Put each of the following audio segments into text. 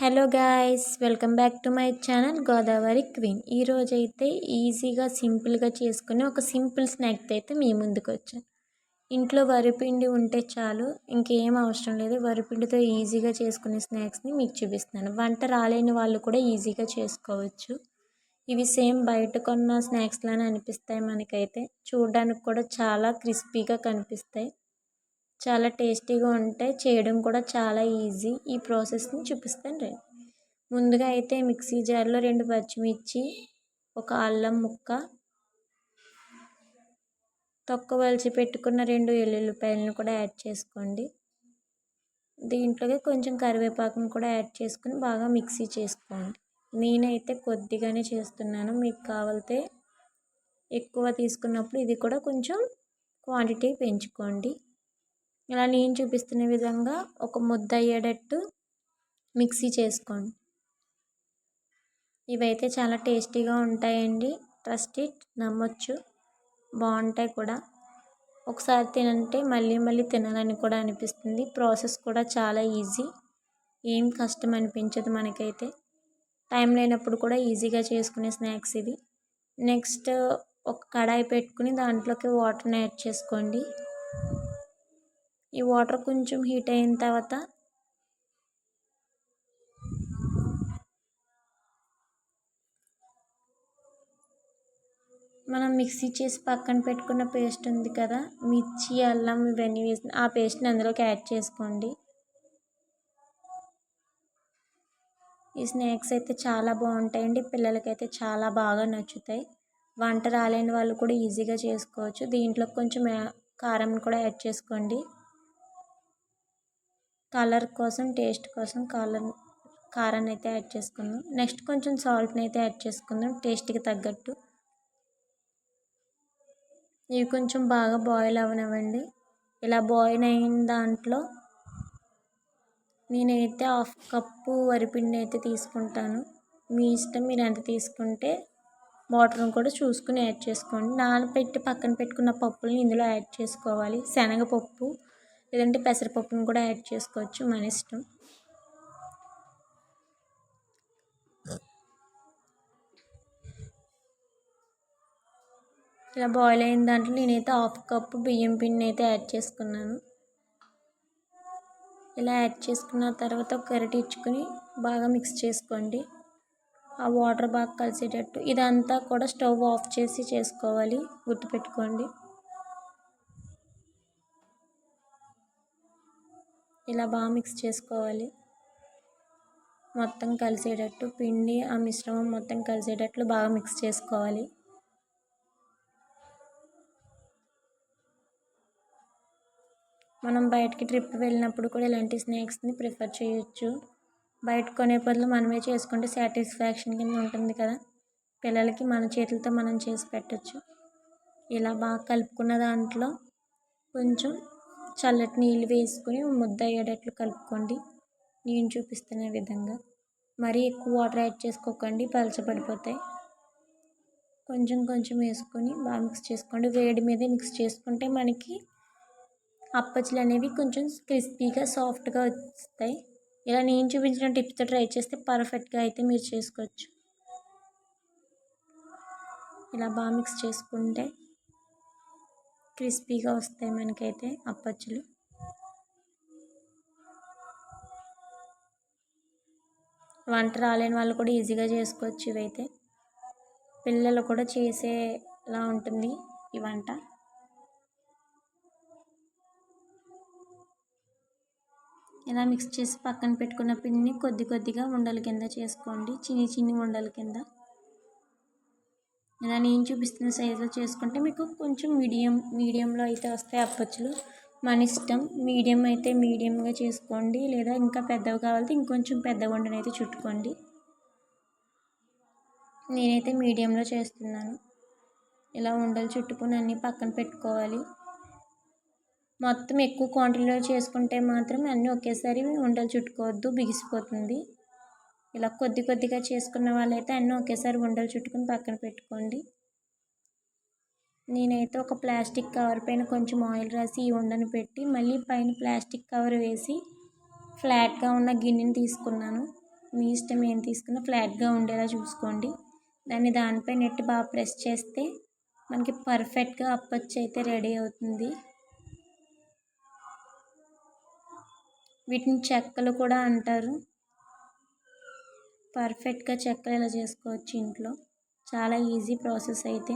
Hello guys welcome back to my channel Godavari queen. ఈరోజు అయితే ఈజీగా సింపుల్గా చేసుకుని ఒక సింపుల్ స్నాక్ అయితే మీ ముందుకు వచ్చాను. ఇంట్లో వరిపిండి ఉంటే చాలు ఇంకేం అవసరం లేదు. వరిపిండితో ఈజీగా చేసుకునే స్నాక్స్ని మీకు చూపిస్తున్నాను. వంట రాలేని వాళ్ళు కూడా ఈజీగా చేసుకోవచ్చు. ఇవి సేమ్ బయట కొన్న స్నాక్స్ లానే అనిపిస్తాయి మనకైతే. చూడడానికి కూడా చాలా క్రిస్పీగా కనిపిస్తాయి. చాలా టేస్టీగా ఉంటాయి. చేయడం కూడా చాలా ఈజీ. ఈ ప్రాసెస్ని చూపిస్తాను రండి. ముందుగా అయితే మిక్సీ జార్లో రెండు పచ్చిమిర్చి ఒక అల్లం ముక్క తొక్క వలిచి పెట్టుకున్న రెండు ఎల్లుల్లిపాయలను కూడా యాడ్ చేసుకోండి. దీంట్లోకి కొంచెం కరివేపాకును కూడా యాడ్ చేసుకుని బాగా మిక్సీ చేసుకోండి. నేనైతే కొద్దిగానే చేస్తున్నాను. మీకు కావాలితే ఎక్కువ తీసుకున్నప్పుడు ఇది కూడా కొంచెం క్వాంటిటీ పెంచుకోండి. ఇలా నేను చూపిస్తున్న విధంగా ఒక ముద్ద అయ్యేటట్టు మిక్సీ చేసుకోండి. ఇవైతే చాలా టేస్టీగా ఉంటాయండి. ట్రస్ట్ ఇట్ నమ్మొచ్చు. బాగుంటాయి కూడా. ఒకసారి తినంటే మళ్ళీ మళ్ళీ తినాలని కూడా అనిపిస్తుంది. ప్రాసెస్ కూడా చాలా ఈజీ. ఏం కష్టం అనిపించదు మనకైతే. టైం లేనప్పుడు కూడా ఈజీగా చేసుకునే స్నాక్స్ ఇవి. నెక్స్ట్ ఒక కడాయి పెట్టుకుని దాంట్లోకి వాటర్ని యాడ్ చేసుకోండి. ఈ వాటర్ కొంచెం హీట్ అయిన తర్వాత మనం మిక్సీ చేసి పక్కన పెట్టుకున్న పేస్ట్ ఉంది కదా మిర్చి అల్లం ఇవన్నీ వేసి ఆ పేస్ట్ని అందులోకి యాడ్ చేసుకోండి. ఈ స్నాక్స్ అయితే చాలా బాగుంటాయండి పిల్లలకైతే చాలా బాగా నచ్చుతాయి. వంట రాలేని వాళ్ళు కూడా ఈజీగా చేసుకోవచ్చు. దీంట్లో కొంచెం కారం కూడా యాడ్ చేసుకోండి. కలర్ కోసం టేస్ట్ కోసం కలర్ కారాన్ని అయితే యాడ్ చేసుకుందాం. నెక్స్ట్ కొంచెం సాల్ట్ని అయితే యాడ్ చేసుకుందాం టేస్ట్కి తగ్గట్టు. ఇవి కొంచెం బాగా బాయిల్ అవనివ్వండి. ఇలా బాయిల్ అయిన దాంట్లో నేనైతే హాఫ్ కప్పు వరిపిండి అయితే తీసుకుంటాను. మీ ఇష్టం మీరు ఎంత తీసుకుంటే వాటర్ని కూడా చూసుకుని యాడ్ చేసుకోండి. నానబెట్టి పక్కన పెట్టుకున్న పప్పుల్ని ఇందులో యాడ్ చేసుకోవాలి. శనగపప్పు లేదంటే పెసరపప్పును కూడా యాడ్ చేసుకోవచ్చు మన ఇష్టం. ఇలా బాయిల్ అయిన దాంట్లో నేనైతే హాఫ్ కప్పు బియ్యం పిండిని అయితే యాడ్ చేసుకున్నాను. ఇలా యాడ్ చేసుకున్న తర్వాత ఒక ఇచ్చుకొని బాగా మిక్స్ చేసుకోండి. ఆ వాటర్ బాగా కలిసేటట్టు ఇదంతా కూడా స్టవ్ ఆఫ్ చేసి చేసుకోవాలి. గుర్తుపెట్టుకోండి. ఇలా బాగా మిక్స్ చేసుకోవాలి. మొత్తం కలిసేటట్టు పిండి ఆ మిశ్రమం మొత్తం కలిసేటట్లు బాగా మిక్స్ చేసుకోవాలి. మనం బయటికి ట్రిప్ వెళ్ళినప్పుడు కూడా ఇలాంటి స్నాక్స్ని ప్రిఫర్ చేయొచ్చు. బయట కొనే బదులు మనమే చేసుకుంటే సాటిస్ఫాక్షన్ కింద ఉంటుంది కదా. పిల్లలకి మన చేతులతో మనం చేసి పెట్టచ్చు. ఇలా బాగా కలుపుకున్న దాంట్లో కొంచెం చల్లటి నీళ్ళు వేసుకుని ముద్ద అయ్యేటట్లు కలుపుకోండి. నేను చూపిస్తున్న విధంగా. మరీ ఎక్కువ వాటర్ యాడ్ చేసుకోకండి పలచబడిపోతాయి కొంచెం కొంచెం వేసుకొని బాగా మిక్స్ చేసుకోండి. వేడి మీద మిక్స్ చేసుకుంటే మనకి అప్పచ్చులు అనేవి కొంచెం క్రిస్పీగా సాఫ్ట్గా వస్తాయి. ఇలా నేను చూపించిన టిప్స్తో ట్రై చేస్తే పర్ఫెక్ట్గా అయితే మీరు చేసుకోవచ్చు. ఇలా బాగా మిక్స్ చేసుకుంటే క్రిస్పీగా వస్తాయి మనకైతే అప్పచ్చులు. వంట రాలేని వాళ్ళు కూడా ఈజీగా చేసుకోవచ్చు ఇవైతే. పిల్లలు కూడా చేసేలా ఉంటుంది ఈ వంట. ఇలా మిక్స్ చేసి పక్కన పెట్టుకున్న పిండిని కొద్ది కొద్దిగా ఉండల కింద చేసుకోండి. చిన్ని చిన్ని ఉండల కింద. ఇలా నేను చూపిస్తున్న సైజులో చేసుకుంటే మీకు కొంచెం మీడియం మీడియంలో అయితే వస్తాయి అప్పచ్చులు. మన ఇష్టం. మీడియం అయితే మీడియంగా చేసుకోండి. లేదా ఇంకా పెద్దవి కావాలంటే ఇంకొంచెం పెద్ద ఉండని అయితే చుట్టుకోండి. నేనైతే మీడియంలో చేస్తున్నాను. ఇలా ఉండలు చుట్టుకుని అన్నీ పక్కన పెట్టుకోవాలి. మొత్తం ఎక్కువ క్వాంటిటీలో చేసుకుంటే మాత్రం అన్నీ ఒకేసారి ఉండలు చుట్టుకోవద్దు బిగిసిపోతుంది. ఇలా కొద్ది కొద్దిగా చేసుకున్న వాళ్ళైతే అన్నీ ఒకేసారి ఉండలు చుట్టుకుని పక్కన పెట్టుకోండి. నేనైతే ఒక ప్లాస్టిక్ కవర్ పైన కొంచెం ఆయిల్ రాసి ఈ ఉండను పెట్టి మళ్ళీ పైన ప్లాస్టిక్ కవర్ వేసి ఫ్లాట్గా ఉన్న గిన్నెని తీసుకున్నాను. మీ ఇష్టం ఏం తీసుకున్నా ఫ్లాట్గా ఉండేలా చూసుకోండి. దాన్ని దానిపై నెట్టి బాగా ప్రెస్ చేస్తే మనకి పర్ఫెక్ట్గా అప్పచ్చి అయితే రెడీ అవుతుంది. వీటిని చెక్కలు కూడా అంటారు. పర్ఫెక్ట్గా చెక్కలు ఇలా చేసుకోవచ్చు ఇంట్లో? చాలా ఈజీ ప్రాసెస్ అయితే.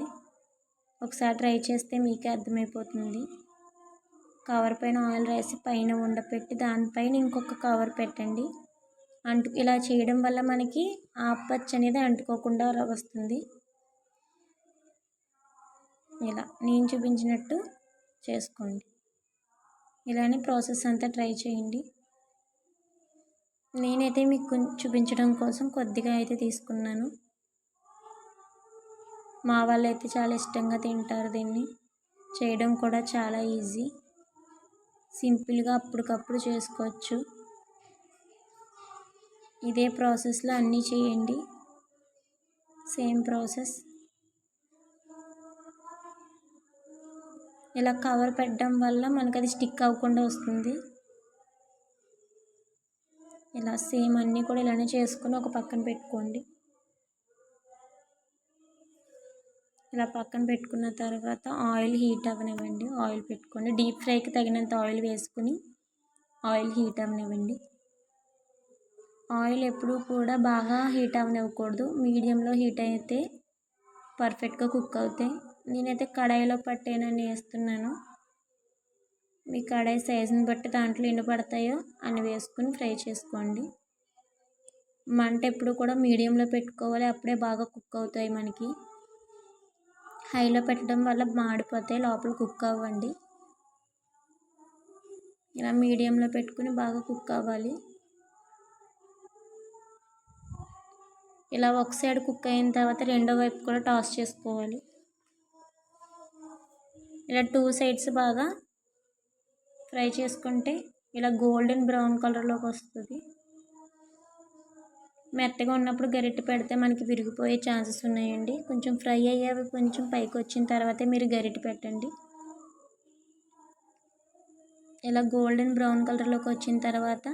ఒకసారి ట్రై చేస్తే మీకే అర్థమైపోతుంది. కవర్ పైన ఆయిల్ రాసి పైన ఉండపెట్టి దానిపైన ఇంకొక కవర్ పెట్టండి. అంటు ఇలా చేయడం వల్ల మనకి ఆపచ్చు అనేది అంటుకోకుండా వస్తుంది. ఇలా నేను చూపించినట్టు చేసుకోండి. ఇలానే ప్రాసెస్ అంతా ట్రై చేయండి. నేనైతే మీకు చూపించడం కోసం కొద్దిగా అయితే తీసుకున్నాను. మా వాళ్ళు అయితే చాలా ఇష్టంగా తింటారు దీన్ని. చేయడం కూడా చాలా ఈజీ. సింపుల్గా అప్పటికప్పుడు చేసుకోవచ్చు. ఇదే ప్రాసెస్లో అన్నీ చేయండి. Same process. ఇలా కవర్ పెట్టడం వల్ల మనకు అది స్టిక్ అవ్వకుండా వస్తుంది. ఇలా సేమ్ అన్నీ కూడా ఇలానే చేసుకుని ఒక పక్కన పెట్టుకోండి. ఇలా పక్కన పెట్టుకున్న తర్వాత ఆయిల్ హీట్ అవ్వనివ్వండి. ఆయిల్ పెట్టుకోండి డీప్ ఫ్రైకి తగినంత ఆయిల్ వేసుకుని ఆయిల్ హీట్ అవ్వనివ్వండి. ఆయిల్ ఎప్పుడూ కూడా బాగా హీట్ అవ్వనివ్వకూడదు. మీడియంలో హీట్ అయితే పర్ఫెక్ట్గా కుక్ అవుతాయి. నేనైతే కడాయిలో పట్టేనని వేస్తున్నాను. మీ కడాయి సైజుని బట్టి దాంట్లో ఎన్ని పడతాయో అన్ని వేసుకుని ఫ్రై చేసుకోండి. మంట ఎప్పుడు కూడా మీడియంలో పెట్టుకోవాలి అప్పుడే బాగా కుక్ అవుతాయి మనకి. హైలో పెట్టడం వల్ల మాడిపోతాయి లోపల కుక్ అవ్వండి. ఇలా మీడియంలో పెట్టుకుని బాగా కుక్ అవ్వాలి. ఇలా ఒక సైడ్ కుక్ అయిన తర్వాత రెండో వైపు కూడా టాస్ చేసుకోవాలి. ఇలా టూ సైడ్స్ బాగా ఫ్రై చేసుకుంటే ఇలా గోల్డెన్ బ్రౌన్ కలర్లోకి వస్తుంది. మెత్తగా ఉన్నప్పుడు గరిటె పెడితే మనకి విరిగిపోయే ఛాన్సెస్ ఉన్నాయండి. కొంచెం ఫ్రై అయ్యేవి కొంచెం పైకి వచ్చిన తర్వాతే మీరు గరిటె పెట్టండి. ఇలా గోల్డెన్ బ్రౌన్ కలర్లోకి వచ్చిన తర్వాత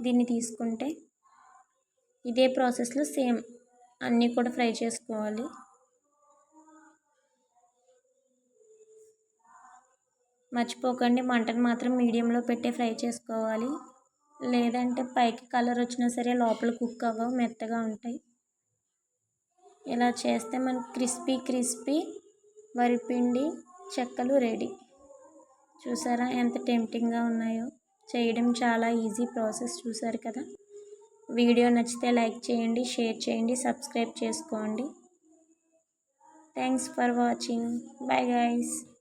దీన్ని తీసుకుంటే ఇదే ప్రాసెస్లో సేమ్ అన్నీ కూడా ఫ్రై చేసుకోవాలి. మర్చిపోకండి మంటను మాత్రం మీడియంలో పెట్టి ఫ్రై చేసుకోవాలి. లేదంటే పైకి కలర్ వచ్చినా సరే లోపల కుక్ అవ్వవు మెత్తగా ఉంటాయి. ఇలా చేస్తే మనకి క్రిస్పీ క్రిస్పీ వరిపిండి చెక్కలు రెడీ. చూసారా ఎంత టెంప్టింగ్గా ఉన్నాయో. చేయడం చాలా ఈజీ ప్రాసెస్ చూసారు కదా. వీడియో నచ్చితే లైక్ చేయండి షేర్ చేయండి సబ్స్క్రైబ్ చేసుకోండి. Thanks for watching. Bye guys.